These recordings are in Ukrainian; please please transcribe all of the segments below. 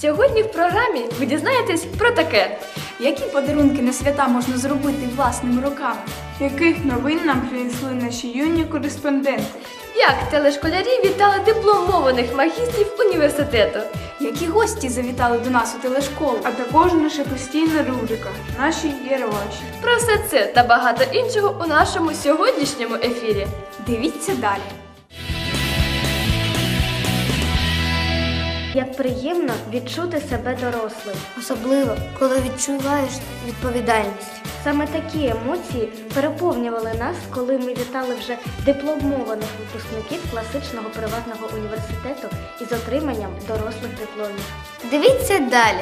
Сьогодні в програмі ви дізнаєтесь про таке. Які подарунки на свята можна зробити власними руками? Яких новин нам принесли наші юні кореспонденти? Як телешколярі вітали дипломованих магістрів університету. Які гості завітали до нас у телешколу? А також наша постійна рубрика Наші Єроваші. Про все це та багато іншого у нашому сьогоднішньому ефірі. Дивіться далі. Як приємно відчути себе дорослим. Особливо, коли відчуваєш відповідальність. Саме такі емоції переповнювали нас, коли ми вітали вже дипломованих випускників класичного приватного університету із отриманням дорослих дипломів. Дивіться далі.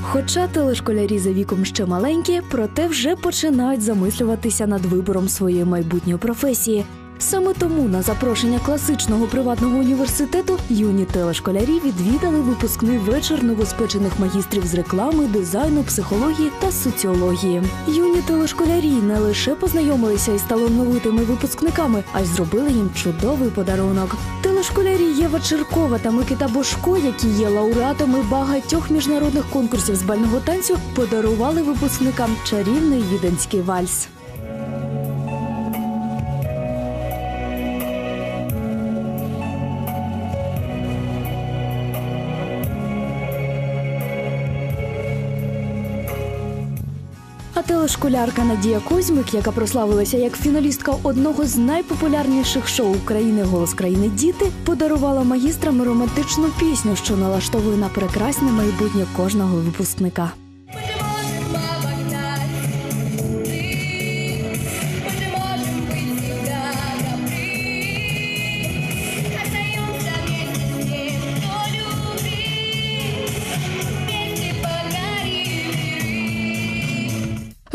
Хоча телешколярі за віком ще маленькі, проте вже починають замислюватися над вибором своєї майбутньої професії. Саме тому на запрошення класичного приватного університету юні телешколярі відвідали випускний вечір новоспечених магістрів з реклами, дизайну, психології та соціології. Юні телешколярі не лише познайомилися із талановитими випускниками, а й зробили їм чудовий подарунок. Телешколярі Єва Черкова та Микита Бошко, які є лауреатами багатьох міжнародних конкурсів з бального танцю, подарували випускникам чарівний віденський вальс. А телешколярка Надія Кузьмик, яка прославилася як фіналістка одного з найпопулярніших шоу України Голос країни Діти, подарувала магістрам романтичну пісню, що налаштовує на прекрасне майбутнє кожного випускника.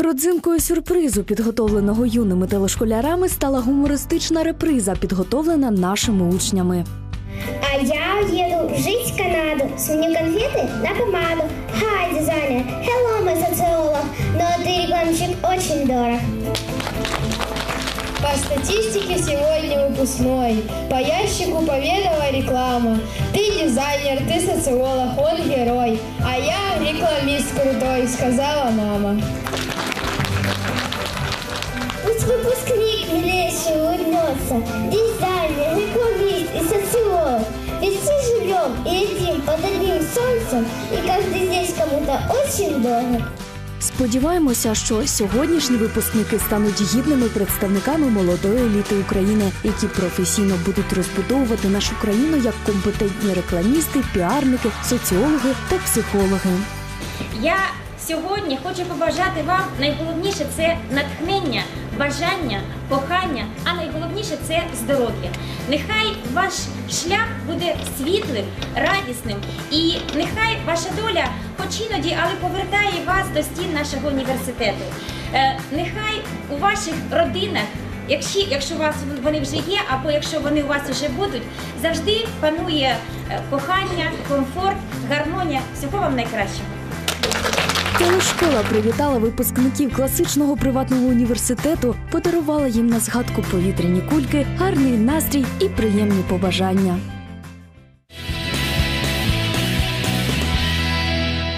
Родзинкою сюрпризу, підготовленого юними телешколярами, стала гумористична реприза, підготовлена нашими учнями. А я еду жить в Канаду, сменю конфеты на помаду. Хай, дизайнер, hello, мой социолог, но ты рекламщик очень дорог. По статистике сегодня выпускной, по ящику поведала реклама. Ты дизайнер, ты социолог, он герой, а я рекламист крутой, сказала мама. Улыбнется, дизайнер, рекламист и социолог. Ведь все живем и едим под одним солнцем, и каждый здесь кому-то очень дорог. Сподіваємося, що сьогоднішні випускники стануть гідними представниками молодої еліти України, які професійно будуть розбудовувати нашу країну як компетентні рекламісти, піарники, соціологи та психологи. Я сьогодні хочу побажати вам найголовніше це натхнення, бажання, кохання, а найголовніше це здоров'я. Нехай ваш шлях буде світлим, радісним, і нехай ваша доля, хоч іноді, але повертає вас до стін нашого університету. Е, нехай у ваших родинах. Якщо, у вас вони вже є, або якщо вони у вас вже будуть, завжди панує е, кохання, комфорт, гармонія. Всього вам найкращого. Телешкола привітала випускників класичного приватного університету, подарувала їм на згадку повітряні кульки, гарний настрій і приємні побажання.